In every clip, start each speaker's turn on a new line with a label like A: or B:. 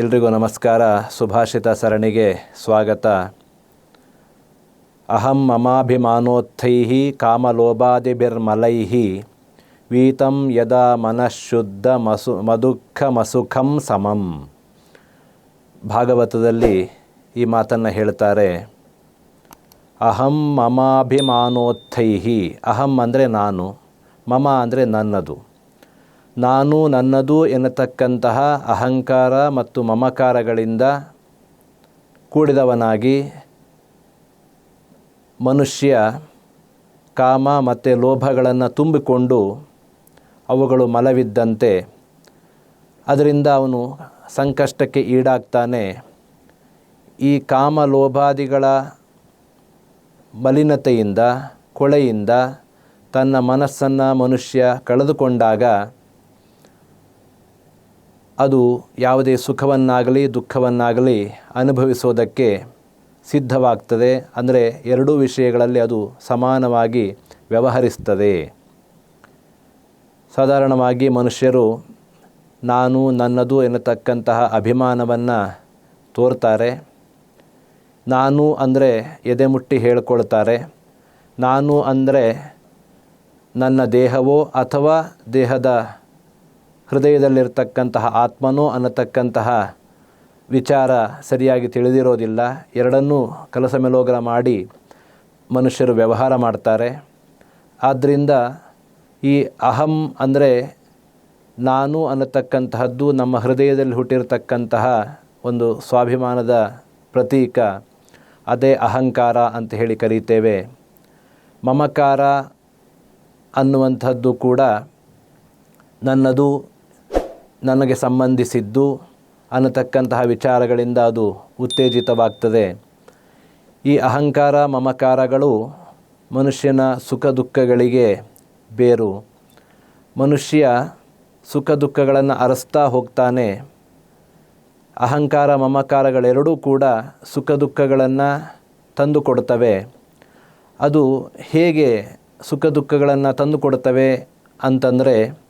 A: ಎಲ್ರಿಗೂ ನಮಸ್ಕಾರ. ಸುಭಾಷಿತ ಸರಣಿಗೆ ಸ್ವಾಗತ. ಅಹಂ ಮಮಾಭಿಮಾನೋತ್ಥೈ ಕಾಮಲೋಭಾದಿಭಿರ್ಮಲೈ ವೀತಂ ಯದಾ ಮನಃಶುದ್ಧ ಮಸು ಮಧುಖ ಮಸುಖಂ ಸಮಂ. ಭಾಗವತದಲ್ಲಿ ಈ ಮಾತನ್ನು ಹೇಳ್ತಾರೆ. ಅಹಂ ಮಮಾಭಿಮಾನೋತ್ಥೈ ಅಹಂ ಅಂದರೆ ನಾನು, ಮಮ ಅಂದರೆ ನನ್ನದು. ನಾನು ನನ್ನದು ಎನ್ನತಕ್ಕಂತಹ ಅಹಂಕಾರ ಮತ್ತು ಮಮಕಾರಗಳಿಂದ ಕೂಡಿದವನಾಗಿ ಮನುಷ್ಯ ಕಾಮ ಮತ್ತು ಲೋಭಗಳನ್ನು ತುಂಬಿಕೊಂಡು ಅವುಗಳು ಮಲವಿದ್ದಂತೆ, ಅದರಿಂದ ಅವನು ಸಂಕಷ್ಟಕ್ಕೆ ಈಡಾಗ್ತಾನೆ. ಈ ಕಾಮ ಲೋಭಾದಿಗಳ ಮಲಿನತೆಯಿಂದ, ಕೊಳೆಯಿಂದ ತನ್ನ ಮನಸ್ಸನ್ನು ಮನುಷ್ಯ ಕಳೆದುಕೊಂಡಾಗ ಅದು ಯಾವುದೇ ಸುಖವನ್ನಾಗಲಿ ದುಃಖವನ್ನಾಗಲಿ ಅನುಭವಿಸೋದಕ್ಕೆ ಸಿದ್ಧವಾಗ್ತದೆ. ಅಂದರೆ ಎರಡೂ ವಿಷಯಗಳಲ್ಲಿ ಅದು ಸಮಾನವಾಗಿ ವ್ಯವಹರಿಸ್ತದೆ. ಸಾಧಾರಣವಾಗಿ ಮನುಷ್ಯರು ನಾನು ನನ್ನದು ಎನ್ನತಕ್ಕಂತಹ ಅಭಿಮಾನವನ್ನು ತೋರ್ತಾರೆ. ನಾನು ಅಂದರೆ ಎದೆ ಮುಟ್ಟಿ ಹೇಳ್ಕೊಳ್ತಾರೆ. ನಾನು ಅಂದರೆ ನನ್ನ ದೇಹವೋ ಅಥವಾ ದೇಹದ ಹೃದಯದಲ್ಲಿರ್ತಕ್ಕಂತಹ ಆತ್ಮನೋ ಅನ್ನತಕ್ಕಂತಹ ವಿಚಾರ ಸರಿಯಾಗಿ ತಿಳಿದಿರೋದಿಲ್ಲ. ಎರಡನ್ನೂ ಕಲಸ ಮೇಲೋಗ್ರ ಮಾಡಿ ಮನುಷ್ಯರು ವ್ಯವಹಾರ ಮಾಡ್ತಾರೆ. ಆದ್ದರಿಂದ ಈ ಅಹಂ ಅಂದರೆ ನಾನು ಅನ್ನತಕ್ಕಂತಹದ್ದು ನಮ್ಮ ಹೃದಯದಲ್ಲಿ ಹುಟ್ಟಿರತಕ್ಕಂತಹ ಒಂದು ಸ್ವಾಭಿಮಾನದ ಪ್ರತೀಕ. ಅದೇ ಅಹಂಕಾರ ಅಂತ ಹೇಳಿ ಕರೀತೇವೆ. ಮಮಕಾರ ಅನ್ನುವಂಥದ್ದು ಕೂಡ ನನ್ನದು ನನಗೆ ಸಂಬಂಧಿಸಿದ್ದು ಅನ್ನತಕ್ಕಂತಹ ವಿಚಾರಗಳಿಂದ ಅದು ಉತ್ತೇಜಿತವಾಗ್ತದೆ. ಈ ಅಹಂಕಾರ, ಮಮಕಾರಗಳು ಮನುಷ್ಯನ ಸುಖ ದುಃಖಗಳಿಗೆ ಬೇರು. ಮನುಷ್ಯ ಸುಖ ದುಃಖಗಳನ್ನು ಅರಸ್ತಾ ಹೋಗ್ತಾನೆ. ಅಹಂಕಾರ, ಮಮಕಾರಗಳೆರಡೂ ಕೂಡ ಸುಖ ದುಃಖಗಳನ್ನು ತಂದುಕೊಡ್ತವೆ. ಅದು ಹೇಗೆ ಸುಖ ದುಃಖಗಳನ್ನು ತಂದುಕೊಡ್ತವೆ ಅಂತಂದರೆ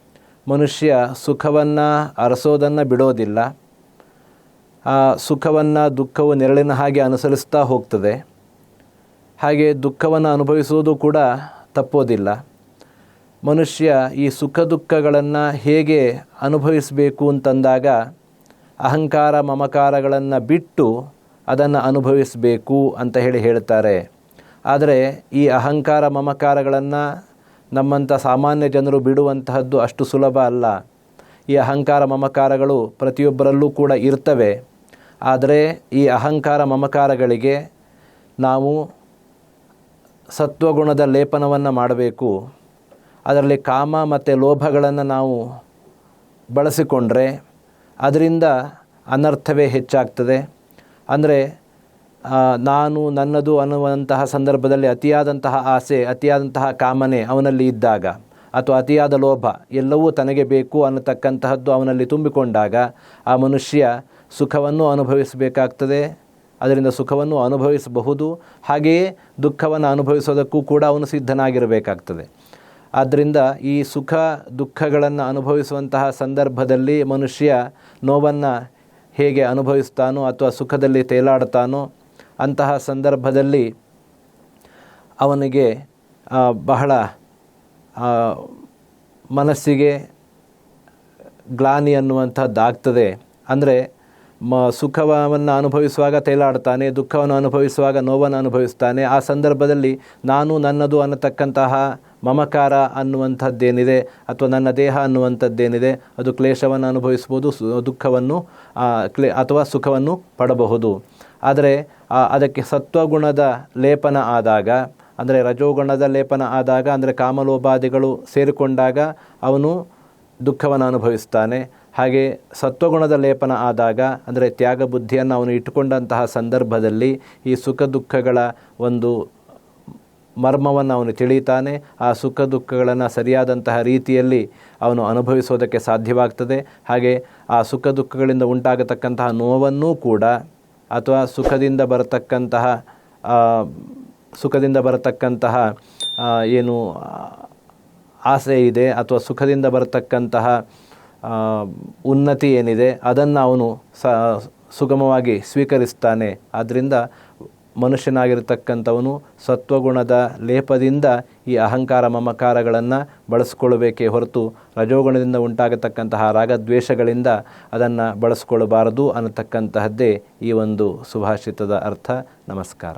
A: ಮನುಷ್ಯ ಸುಖವನ್ನು ಅರಸೋದನ್ನು ಬಿಡೋದಿಲ್ಲ. ಆ ಸುಖವನ್ನು ದುಃಖವು ನೆರಳಿನ ಹಾಗೆ ಅನುಸರಿಸ್ತಾ ಹೋಗ್ತದೆ. ಹಾಗೆ ದುಃಖವನ್ನು ಅನುಭವಿಸುವುದು ಕೂಡ ತಪ್ಪೋದಿಲ್ಲ. ಮನುಷ್ಯ ಈ ಸುಖ ದುಃಖಗಳನ್ನು ಹೇಗೆ ಅನುಭವಿಸಬೇಕು ಅಂತಂದಾಗ ಅಹಂಕಾರ ಮಮಕಾರಗಳನ್ನು ಬಿಟ್ಟು ಅದನ್ನು ಅನುಭವಿಸಬೇಕು ಅಂತ ಹೇಳಿ ಹೇಳ್ತಾರೆ. ಆದರೆ ಈ ಅಹಂಕಾರ ಮಮಕಾರಗಳನ್ನು ನಮ್ಮಂಥ ಸಾಮಾನ್ಯ ಜನರು ಬಿಡುವಂತಹದ್ದು ಅಷ್ಟು ಸುಲಭ ಅಲ್ಲ. ಈ ಅಹಂಕಾರ ಮಮಕಾರಗಳು ಪ್ರತಿಯೊಬ್ಬರಲ್ಲೂ ಕೂಡ ಇರ್ತವೆ. ಆದರೆ ಈ ಅಹಂಕಾರ ಮಮಕಾರಗಳಿಗೆ ನಾವು ಸತ್ವಗುಣದ ಲೇಪನವನ್ನು ಮಾಡಬೇಕು. ಅದರಲ್ಲಿ ಕಾಮ ಮತ್ತು ಲೋಭಗಳನ್ನು ನಾವು ಬಳಸಿಕೊಂಡ್ರೆ ಅದರಿಂದ ಅನರ್ಥವೇ ಹೆಚ್ಚಾಗ್ತದೆ. ಅಂದರೆ ನಾನು ನನ್ನದು ಅನ್ನುವಂತಹ ಸಂದರ್ಭದಲ್ಲಿ ಅತಿಯಾದಂತಹ ಆಸೆ, ಅತಿಯಾದಂತಹ ಕಾಮನೆ ಅವನಲ್ಲಿ ಇದ್ದಾಗ ಅಥವಾ ಅತಿಯಾದ ಲೋಭ ಎಲ್ಲವೂ ತನಗೆ ಬೇಕು ಅನ್ನತಕ್ಕಂತಹದ್ದು ಅವನಲ್ಲಿ ತುಂಬಿಕೊಂಡಾಗ ಆ ಮನುಷ್ಯ ಸುಖವನ್ನು ಅನುಭವಿಸಬೇಕಾಗ್ತದೆ. ಅದರಿಂದ ಸುಖವನ್ನು ಅನುಭವಿಸಬಹುದು. ಹಾಗೆಯೇ ದುಃಖವನ್ನು ಅನುಭವಿಸೋದಕ್ಕೂ ಕೂಡ ಅವನು ಸಿದ್ಧನಾಗಿರಬೇಕಾಗ್ತದೆ. ಆದ್ದರಿಂದ ಈ ಸುಖ, ದುಃಖಗಳನ್ನು ಅನುಭವಿಸುವಂತಹ ಸಂದರ್ಭದಲ್ಲಿ ಮನುಷ್ಯ ನೋವನ್ನು ಹೇಗೆ ಅನುಭವಿಸ್ತಾನೋ ಅಥವಾ ಸುಖದಲ್ಲಿ ತೇಲಾಡ್ತಾನೋ ಅಂತಹ ಸಂದರ್ಭದಲ್ಲಿ ಅವನಿಗೆ ಬಹಳ ಮನಸ್ಸಿಗೆ ಗ್ಲಾನಿ ಅನ್ನುವಂಥದ್ದಾಗ್ತದೆ ಅಂದರೆ, ಮ, ಸುಖವನ್ನು ಅನುಭವಿಸುವಾಗ ತೇಲಾಡ್ತಾನೆ, ದುಃಖವನ್ನು ಅನುಭವಿಸುವಾಗ ನೋವನ್ನು ಅನುಭವಿಸ್ತಾನೆ. ಆ ಸಂದರ್ಭದಲ್ಲಿ ನಾನು ನನ್ನದು ಅನ್ನತಕ್ಕಂತಹ ಮಮಕಾರ ಅನ್ನುವಂಥದ್ದೇನಿದೆ, ಅಥವಾ ನನ್ನ ದೇಹ ಅನ್ನುವಂಥದ್ದೇನಿದೆ, ಅದು ಕ್ಲೇಶವನ್ನು ಅನುಭವಿಸ್ಬೋದು ದುಃಖವನ್ನು ಕ್ಲೇ, ಅಥವಾ ಸುಖವನ್ನು ಪಡಬಹುದು. ಆದರೆ ಅದಕ್ಕೆ ಸತ್ವಗುಣದ ಲೇಪನ ಆದಾಗ, ಅಂದರೆ ರಜೋಗುಣದ ಲೇಪನ ಆದಾಗ, ಅಂದರೆ ಕಾಮಲೋಪಾದಿಗಳು ಸೇರಿಕೊಂಡಾಗ ಅವನು ದುಃಖವನ್ನು ಅನುಭವಿಸ್ತಾನೆ. ಹಾಗೆ ಸತ್ವಗುಣದ ಲೇಪನ ಆದಾಗ, ಅಂದರೆ ತ್ಯಾಗ ಬುದ್ಧಿಯನ್ನು ಅವನು ಇಟ್ಟುಕೊಂಡಂತಹ ಸಂದರ್ಭದಲ್ಲಿ ಈ ಸುಖ ದುಃಖಗಳ ಒಂದು ಮರ್ಮವನ್ನು ಅವನು ತಿಳಿತಾನೆ ಆ ಸುಖ ದುಃಖಗಳನ್ನು ಸರಿಯಾದಂತಹ ರೀತಿಯಲ್ಲಿ ಅವನು ಅನುಭವಿಸೋದಕ್ಕೆ ಸಾಧ್ಯವಾಗ್ತದೆ. ಹಾಗೆ ಆ ಸುಖ ದುಃಖಗಳಿಂದ ಉಂಟಾಗತಕ್ಕಂತಹ ನೋವನ್ನೂ ಕೂಡ ಅಥವಾ ಸುಖದಿಂದ ಬರತಕ್ಕಂತಹ ಸುಖದಿಂದ ಬರತಕ್ಕಂತಹ ಏನು ಆಸೆ ಇದೆ ಅಥವಾ ಸುಖದಿಂದ ಬರತಕ್ಕಂತಹ ಉನ್ನತಿ ಏನಿದೆ, ಅದನ್ನು ಅವನು ಸ, ಸುಗಮವಾಗಿ ಸ್ವೀಕರಿಸ್ತಾನೆ. ಆದ್ದರಿಂದ ಮನುಷ್ಯನಾಗಿರ್ತಕ್ಕಂಥವನು ಸತ್ವಗುಣದ ಲೇಪದಿಂದ ಈ ಅಹಂಕಾರ ಮಮಕಾರಗಳನ್ನು ಬಳಸ್ಕೊಳ್ಬೇಕೇ ಹೊರತು ರಜೋಗುಣದಿಂದ ಉಂಟಾಗತಕ್ಕಂತಹ ರಾಗದ್ವೇಷಗಳಿಂದ ಅದನ್ನು ಬಳಸ್ಕೊಳ್ಬಾರದು ಅನ್ನತಕ್ಕಂತಹದ್ದೇ ಈ ಒಂದು ಸುಭಾಷಿತದ ಅರ್ಥ. ನಮಸ್ಕಾರ.